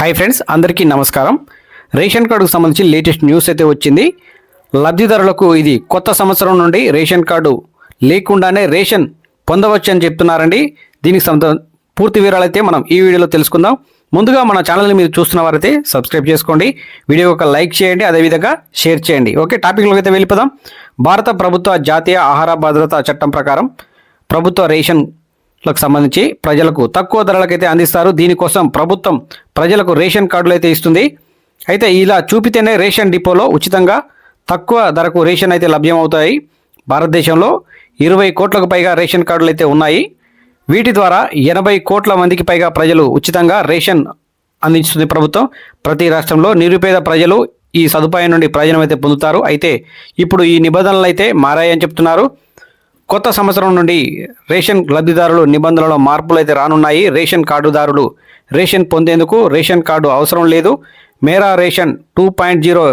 Hi friends అందరికీ నమస్కారం. Ration కార్డుకు సంబంధించి లేటెస్ట్ న్యూస్ అయితే వచ్చింది. లబ్ధిదారులకు ఇది కొత్త సంవత్సరం నుండి రేషన్ కార్డు లేకుండానే రేషన్ పొందవచ్చు అని చెప్తున్నారండి. దీనికి సంబంధ పూర్తి వివరాలు అయితే మనం ఈ వీడియోలో తెలుసుకుందాం. ముందుగా మన ఛానల్ని మీరు చూస్తున్న వారైతే సబ్స్క్రైబ్ చేసుకోండి. వీడియో ఒక లైక్ చేయండి అదేవిధంగా షేర్ చేయండి. ఓకే టాపిక్లోకి అయితే వెళ్ళిపోదాం. భారత ప్రభుత్వ జాతీయ ఆహార భద్రతా చట్టం ప్రకారం ప్రభుత్వ రేషన్ లకు సంబంధించి ప్రజలకు తక్కువ ధరలకైతే అందిస్తారు. దీనికోసం ప్రభుత్వం ప్రజలకు రేషన్ కార్డులు అయితే ఇస్తుంది. అయితే ఇలా చూపితేనే రేషన్ డిపోలో ఉచితంగా తక్కువ ధరకు రేషన్ అయితే లభ్యమవుతాయి. భారతదేశంలో ఇరవై కోట్లకు పైగా రేషన్ కార్డులు అయితే ఉన్నాయి. వీటి ద్వారా ఎనభై కోట్ల మందికి పైగా ప్రజలు ఉచితంగా రేషన్ అందిస్తుంది ప్రభుత్వం. ప్రతి రాష్ట్రంలో నిరుపేద ప్రజలు ఈ సదుపాయం నుండి ప్రయోజనం అయితే పొందుతారు. అయితే ఇప్పుడు ఈ నిబంధనలు అయితే మారాయని చెప్తున్నారు. కొత్త సంవత్సరం నుండి రేషన్ లబ్ధిదారులు నిబంధనలలో మార్పులు అయితే రానున్నాయి. రేషన్ కార్డుదారులు రేషన్ పొందేందుకు రేషన్ కార్డు అవసరం లేదు. Mera ration two point zero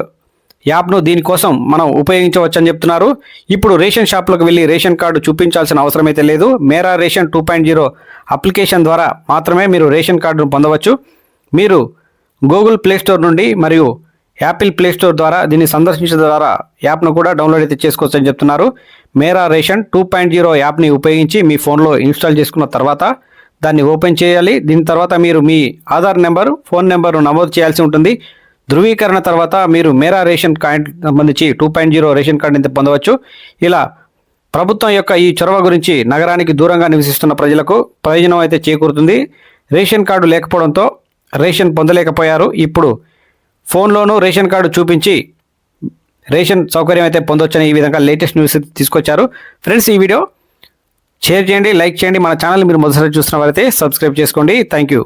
యాప్ను దీనికోసం మనం ఉపయోగించవచ్చని చెప్తున్నారు. ఇప్పుడు రేషన్ షాపులకు వెళ్ళి రేషన్ కార్డు చూపించాల్సిన అవసరం అయితే లేదు. Mera ration two point zero application ద్వారా మాత్రమే మీరు రేషన్ కార్డును పొందవచ్చు. మీరు గూగుల్ ప్లే స్టోర్ నుండి మరియు యాపిల్ ప్లే స్టోర్ ద్వారా దీన్ని సందర్శించడం ద్వారా యాప్ను కూడా డౌన్లోడ్ అయితే చేసుకోవచ్చు అని చెప్తున్నారు. మేరా రేషన్ టూ పాయింట్ జీరో యాప్ని ఉపయోగించి మీ ఫోన్లో ఇన్స్టాల్ చేసుకున్న తర్వాత దాన్ని ఓపెన్ చేయాలి. దీని తర్వాత మీరు మీ ఆధార్ నెంబర్ ఫోన్ నెంబర్ను నమోదు చేయాల్సి ఉంటుంది. ధృవీకరణ తర్వాత మీరు మేరా రేషన్ కార్డ్ సంబంధించి two point zero ration card అయితే పొందవచ్చు. ఇలా ప్రభుత్వం యొక్క ఈ చొరవ గురించి నగరానికి దూరంగా నివసిస్తున్న ప్రజలకు ప్రయోజనం అయితే చేకూరుతుంది. రేషన్ కార్డు లేకపోవడంతో రేషన్ పొందలేకపోయారు. ఇప్పుడు ఫోన్లోనూ రేషన్ కార్డు చూపించి రేషన్ సౌకర్యం అయితే పొందొచ్చని ఈ విధంగా లేటెస్ట్ న్యూస్ తీసుకొచ్చారు. ఫ్రెండ్స్ ఈ వీడియో షేర్ చేయండి లైక్ చేయండి. మన ఛానల్ మీరు మొదటిసారి చూసిన వారైతే సబ్స్క్రైబ్ చేసుకోండి. Thank you.